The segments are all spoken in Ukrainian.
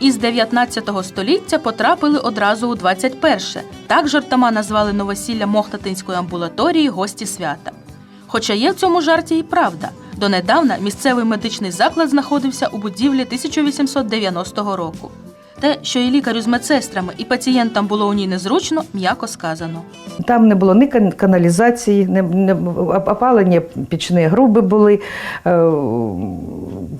Із 19 століття потрапили одразу у 21-ше. Так жартома назвали новосілля Мохтатинської амбулаторії гості свята. Хоча є в цьому жарті і правда. Донедавна місцевий медичний заклад знаходився у будівлі 1890 року. Те, що і лікарю з медсестрами, і пацієнтам було у ній незручно, м'яко сказано. Там не було ні кан- каналізації, не, не опалення пічні груби були, е,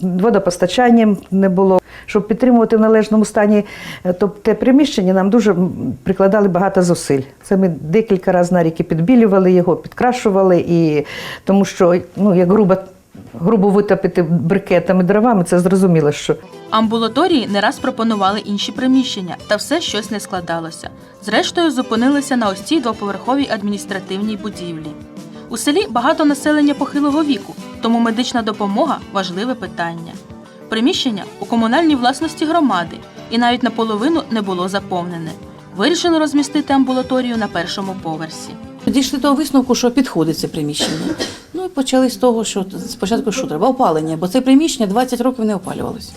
водопостачання не було. Щоб підтримувати в належному стані е, то те приміщення, нам дуже прикладали багато зусиль. Це ми декілька разів на рік і підбілювали його, підкрашували, і тому що ну, як грубо, грубо витопити брикетами дровами, це зрозуміло, що Амбулаторії не раз пропонували інші приміщення, та все щось не складалося. Зрештою, зупинилися на ось цій двоповерховій адміністративній будівлі. У селі багато населення похилого віку, тому медична допомога важливе питання. Приміщення у комунальній власності громади і навіть наполовину не було заповнене. Вирішили розмістити амбулаторію на першому поверсі. Дійшли до висновку, що підходить це приміщення. Ну і почали з того, що спочатку що треба? Опалення, бо це приміщення 20 років не опалювалося.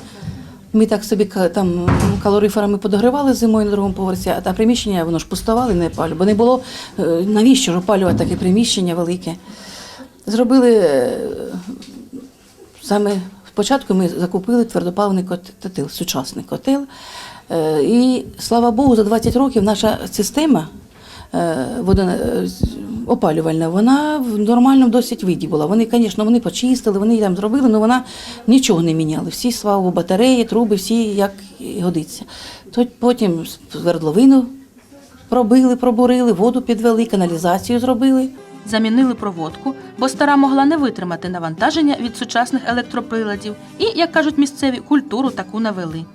Ми так собі там калориферами подогрівали зимою на другому поверсі, а приміщення воно ж пустувало і не опалювало. Бо не було е, навіщо ж опалювати таке приміщення велике. Зробили е, саме спочатку ми закупили твердопаливний кот- котел, сучасний котел. Е, І слава Богу, за 20 років наша система опалювальна, вона в нормальному досить виді була. Вони, звісно, вони почистили, вони там зробили, але вона нічого не міняла. Всі слава батареї, труби, всі як годиться. Потім свердловину пробили, пробурили, воду підвели, каналізацію зробили. Замінили проводку, бо стара могла не витримати навантаження від сучасних електроприладів і, як кажуть місцеві, культуру таку навели.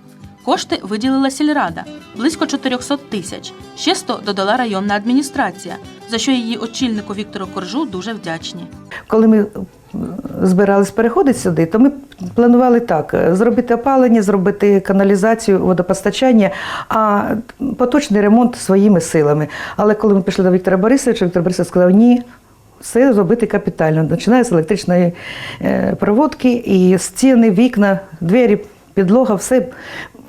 Кошти виділила сільрада близько 400 тисяч. Ще 100 додала районна адміністрація, за що її очільнику Віктору Коржу дуже вдячні. Коли ми е, збирались переходити сюди, то ми планували так: е, зробити опалення, зробити каналізацію, водопостачання, а поточний ремонт своїми силами. Але коли ми пішли до Віктора Борисовича, Віктор Борисович сказав, ні. Все зробити капітально. Починає з електричної е, проводки, і стіни, вікна, двері, підлога, все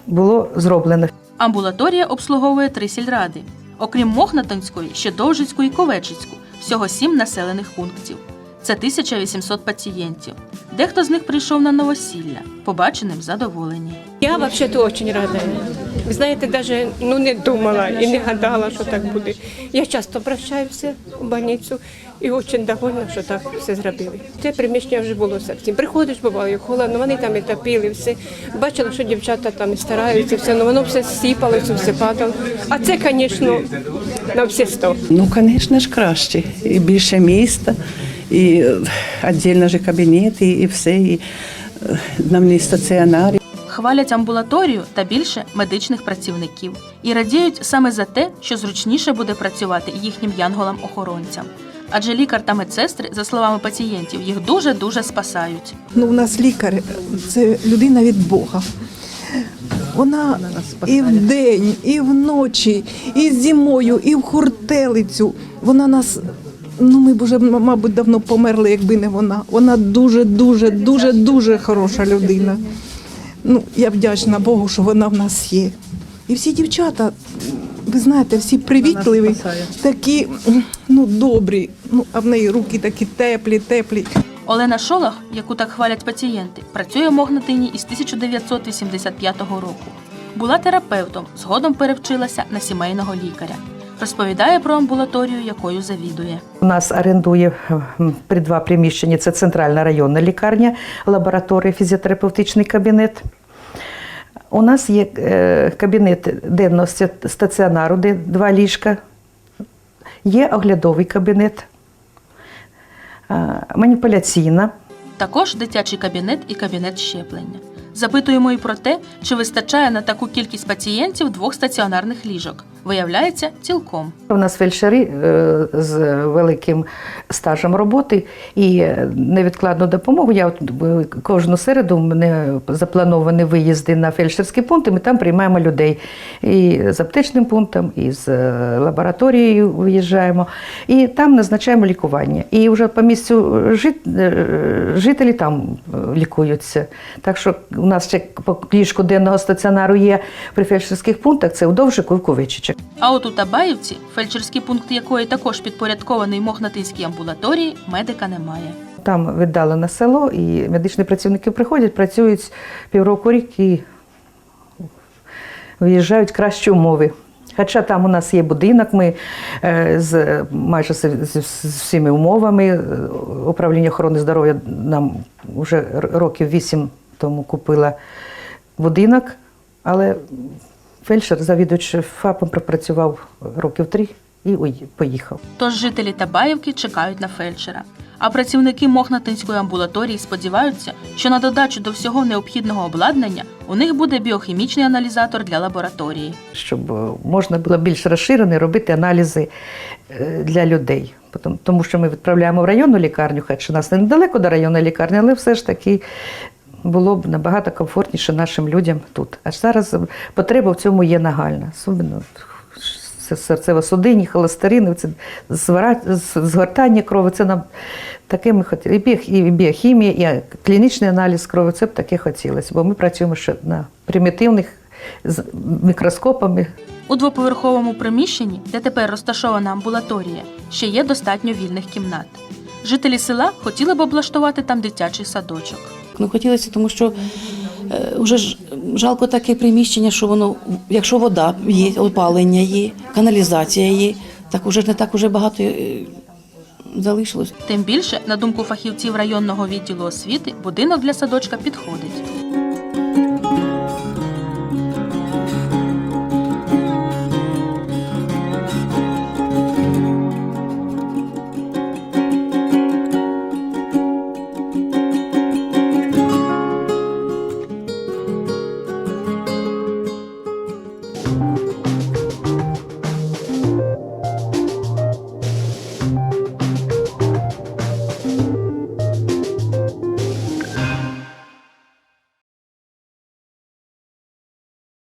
було зроблено. Амбулаторія обслуговує три сільради. Окрім Мохнатинської, ще Довжицьку і Ковечицьку, всього сім населених пунктів. Це 1800 пацієнтів. Дехто з них прийшов на новосілля, побаченим задоволені. Я вообще-то очень рада. Ви знаєте, даже ну не думала і не гадала, що так буде. Я часто обращаюся у больницю і дуже довольна, що так все зробили. Це приміщення вже було зовсім. Приходиш, бувало, холодно, вони там і топили, все. Бачила, що дівчата там і стараються, все, ну воно все сіпалося, все падало. А це, звісно, на всі сто. Ну, звісно ж, краще. І більше міста, і е, віддільно ж кабінет, і, і все, і е, дневний стаціонар. Хвалять амбулаторію та більше медичних працівників і радіють саме за те, що зручніше буде працювати їхнім янголам-охоронцям. Адже лікар та медсестри, за словами пацієнтів, їх дуже дуже спасають. Ну, у нас лікар це людина від Бога. Вона і вдень, і вночі, і зимою, і в хуртелицю. Вона нас. Ну, ми б вже, мабуть, давно померли, якби не вона. Вона дуже, дуже, дуже, дуже хороша людина. Ну, я вдячна Богу, що вона в нас є. І всі дівчата, ви знаєте, всі привітливі, такі ну, добрі. Ну, а в неї руки такі теплі, теплі. Олена Шолах, яку так хвалять пацієнти, працює в Могнатині із 1985 року. Була терапевтом, згодом перевчилася на сімейного лікаря. Розповідає про амбулаторію, якою завідує. У нас орендує при два приміщення. Це центральна районна лікарня, лабораторія, фізіотерапевтичний кабінет. У нас є е, кабінет денного стаціонару, де два ліжка. Є оглядовий кабінет, е, маніпуляційна. Також дитячий кабінет і кабінет щеплення. Запитуємо і про те, чи вистачає на таку кількість пацієнтів двох стаціонарних ліжок. Виявляється, цілком. У нас фельдшери е, з великим стажем роботи і невідкладну допомогу. Я от е, кожну середу мене заплановані виїзди на фельдшерські пункти. Ми там приймаємо людей і з аптечним пунктом, і з е, лабораторією виїжджаємо, і там назначаємо лікування. І вже по місцю жит- жителі там лікуються. Так що у нас ще по ліжку денного стаціонару є при фельдшерських пунктах. Це у Довжику і в Ковичичах. А от у Табаївці, фельдшерський пункт якої також підпорядкований Мохнатинській амбулаторії, медика немає. Там віддалено село, і медичні працівники приходять, працюють півроку рік і виїжджають кращі умови. Хоча там у нас є будинок, ми е, з майже з всіми умовами. е, Управління охорони здоров'я нам вже років вісім тому купила будинок, але фельдшер, завідувач ФАПом, пропрацював років три і поїхав. Тож жителі Табаївки чекають на фельдшера. А працівники Мохнатинської амбулаторії сподіваються, що на додачу до всього необхідного обладнання у них буде біохімічний аналізатор для лабораторії. щоб е, можна було більш розширено робити аналізи е, для людей. Тому що ми відправляємо в районну лікарню, хоч у нас недалеко до районної лікарні, але все ж таки було б набагато комфортніше нашим людям тут. А зараз потреба в цьому є нагальна. Особливо це серцево-судинні, холестерини, це згортання крові. Це нам таке ми хотіли. І біохімія, і клінічний аналіз крові, це б таке хотілося, бо ми працюємо ще на примітивних з мікроскопами. У двоповерховому приміщенні, де тепер розташована амбулаторія, ще є достатньо вільних кімнат. Жителі села хотіли б облаштувати там дитячий садочок. Ну, хотілося, тому що е, вже ж жалко таке приміщення, що воно, якщо вода є, опалення є, каналізація є, так уже ж не так уже багато е, залишилось. Тим більше, на думку фахівців районного відділу освіти, будинок для садочка підходить.